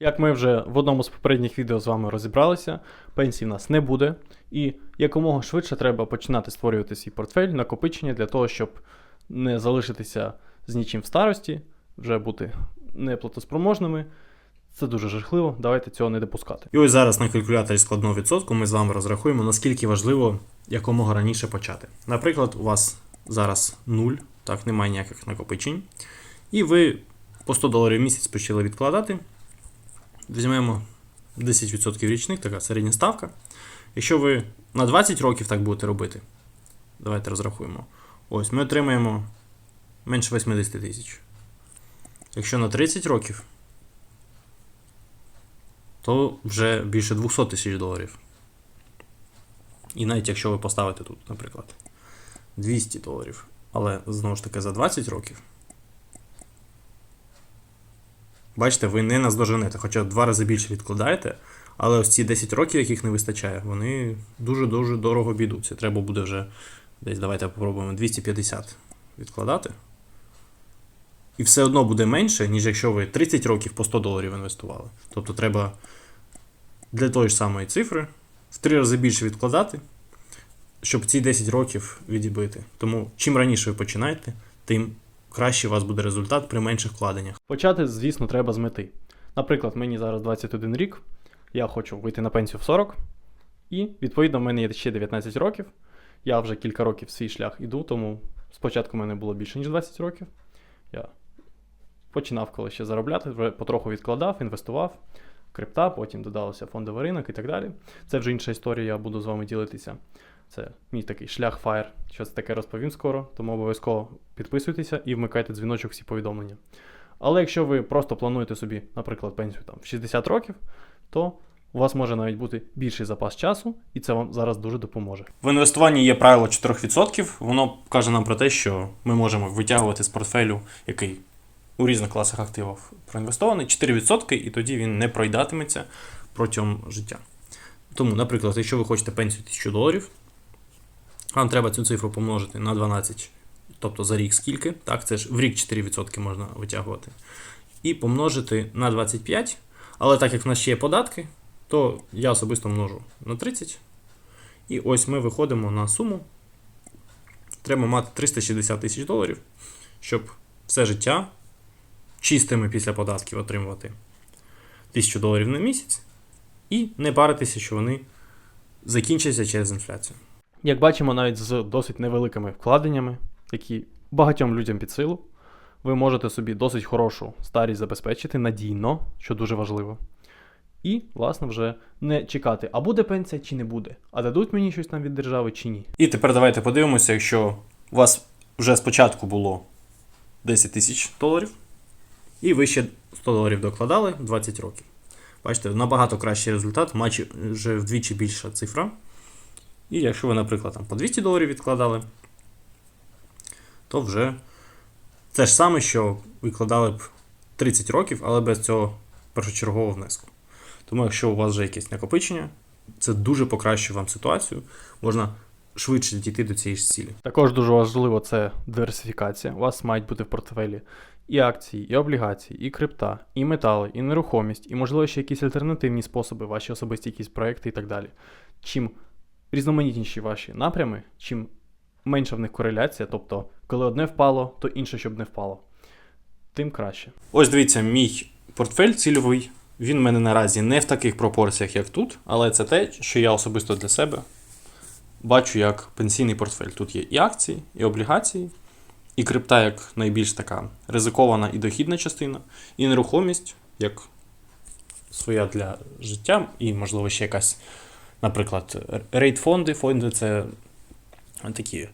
Як ми вже в одному з попередніх відео з вами розібралися, пенсій в нас не буде, і якомога швидше треба починати створювати свій портфель, накопичення для того, щоб не залишитися з нічим в старості, вже бути неплатоспроможними. Це дуже жахливо, давайте цього не допускати. І ось зараз на калькуляторі складного відсотку ми з вами розрахуємо, наскільки важливо якомога раніше почати. Наприклад, у вас зараз 0, так, немає ніяких накопичень. І ви по 100 доларів в місяць почали відкладати. Візьмемо 10% річних, така середня ставка. Якщо ви на 20 років так будете робити, давайте розрахуємо. Ось ми отримаємо менше 80 тисяч. Якщо на 30 років, то вже більше 200 тисяч доларів. І навіть якщо ви поставите тут, наприклад, 200 доларів, але знову ж таки за 20 років. Бачите, ви не наздоженете, хоча два рази більше відкладаєте, але ось ці 10 років, яких не вистачає, вони дуже-дуже дорого обійдуться. Треба буде вже десь, давайте попробуємо 250 відкладати. І все одно буде менше, ніж якщо ви 30 років по 100 доларів інвестували. Тобто треба для тої ж самої цифри в 3 рази більше відкладати, щоб ці 10 років відібити. Тому чим раніше ви починаєте, тим краще у вас буде результат при менших вкладеннях. Почати, звісно, треба з мети. Наприклад, мені зараз 21 рік, я хочу вийти на пенсію в 40, і відповідно в мене є ще 19 років. Я вже кілька років свій шлях іду, тому спочатку в мене було більше, ніж 20 років. Я починав коли ще заробляти, вже потроху відкладав, інвестував, крипта, потім додалося фондовий ринок і так далі. Це вже інша історія, я буду з вами ділитися. Це мій такий шлях FIRE. Щось таке розповім скоро, тому обов'язково підписуйтеся і вмикайте дзвіночок всі повідомлення. Але якщо ви просто плануєте собі, наприклад, пенсію там в 60 років, то у вас може навіть бути більший запас часу, і це вам зараз дуже допоможе. В інвестуванні є правило 4%. Воно каже нам про те, що ми можемо витягувати з портфелю, який у різних класах активів проінвестований, 4%, і тоді він не пройдатиметься протягом життя. Тому, наприклад, якщо ви хочете пенсію 1000 доларів, вам треба цю цифру помножити на 12, тобто за рік скільки, так, це ж в рік 4% можна витягувати, і помножити на 25, але так як в нас ще є податки, то я особисто множу на 30. І ось ми виходимо на суму. Треба мати 360 тисяч доларів, щоб все життя чистими після податків отримувати 1000 доларів на місяць і не паритися, що вони закінчаться через інфляцію. Як бачимо, навіть з досить невеликими вкладеннями, які багатьом людям під силу, ви можете собі досить хорошу старість забезпечити надійно, що дуже важливо. І, власне, вже не чекати, а буде пенсія чи не буде, а дадуть мені щось там від держави чи ні. І тепер давайте подивимося, якщо у вас вже спочатку було 10 тисяч доларів, і ви ще 100 доларів докладали 20 років. Бачите, набагато кращий результат, майже вдвічі більша цифра. І якщо ви, наприклад, там по 200 доларів відкладали, то вже те ж саме, що викладали б 30 років, але без цього першочергового внеску. Тому, якщо у вас вже якесь накопичення, це дуже покращує вам ситуацію. Можна швидше дійти до цієї ж цілі. Також дуже важливо це диверсифікація. У вас мають бути в портфелі і акції, і облігації, і крипта, і метали, і нерухомість, і, можливо, ще якісь альтернативні способи, ваші особисті якісь проекти і так далі. Чим різноманітніші ваші напрями, чим менша в них кореляція, тобто, коли одне впало, то інше, щоб не впало, тим краще. Ось дивіться, мій портфель цільовий. Він в мене наразі не в таких пропорціях, як тут, але це те, що я особисто для себе бачу як пенсійний портфель. Тут є і акції, і облігації, і крипта як найбільш така ризикована і дохідна частина, і нерухомість як своя для життя, і, можливо, ще якась, наприклад, рейд-фонди. Фонди це такі.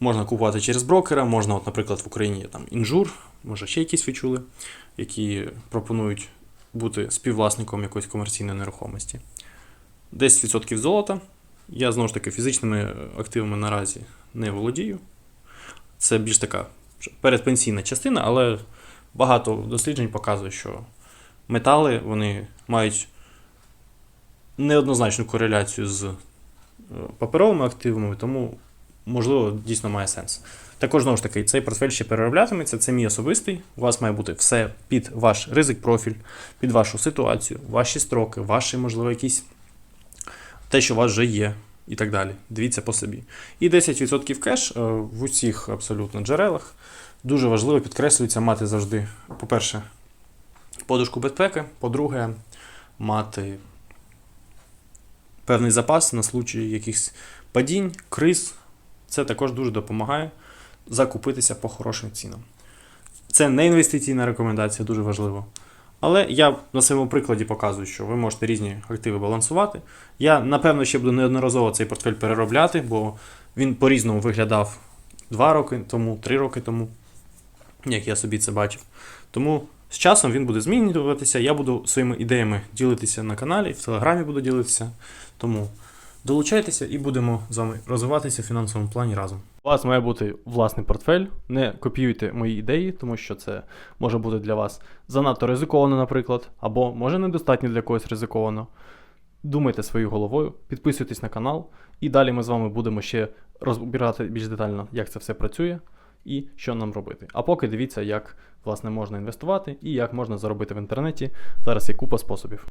Можна купувати через брокера, можна, от, наприклад, в Україні є там інжур, може ще якісь ви чули, які пропонують бути співвласником якоїсь комерційної нерухомості. 10% золота. Я знову ж таки фізичними активами наразі не володію. Це більш така передпенсійна частина, але багато досліджень показує, що метали вони мають неоднозначну кореляцію з е, паперовими активами, тому, можливо, дійсно має сенс. Також знову ж таки, цей портфель ще перероблятиметься. Це мій особистий. У вас має бути все під ваш ризик профіль, під вашу ситуацію, ваші строки, ваші, можливо, якісь те, що у вас вже є, і так далі. Дивіться по собі. І 10% кеш е, в усіх абсолютно джерелах. Дуже важливо підкреслюється мати завжди, по-перше, подушку безпеки, по-друге, мати певний запас на случай якихось падінь, криз. Це також дуже допомагає закупитися по хорошим цінам. Це не інвестиційна рекомендація, дуже важливо. Але я на своєму прикладі показую, що ви можете різні активи балансувати. Я, напевно, ще буду неодноразово цей портфель переробляти, бо він по-різному виглядав 2 роки тому, 3 роки тому, як я собі це бачив. Тому з часом він буде змінюватися. Я буду своїми ідеями ділитися на каналі, в Телеграмі буду ділитися. Тому долучайтеся і будемо з вами розвиватися в фінансовому плані разом. У вас має бути власний портфель. Не копіюйте мої ідеї, тому що це може бути для вас занадто ризиковано, наприклад, або може недостатньо для когось ризиковано. Думайте своєю головою, підписуйтесь на канал, і далі ми з вами будемо ще розбирати більш детально, як це все працює і що нам робити. А поки дивіться, як власне можна інвестувати і як можна заробити в інтернеті. Зараз є купа способів.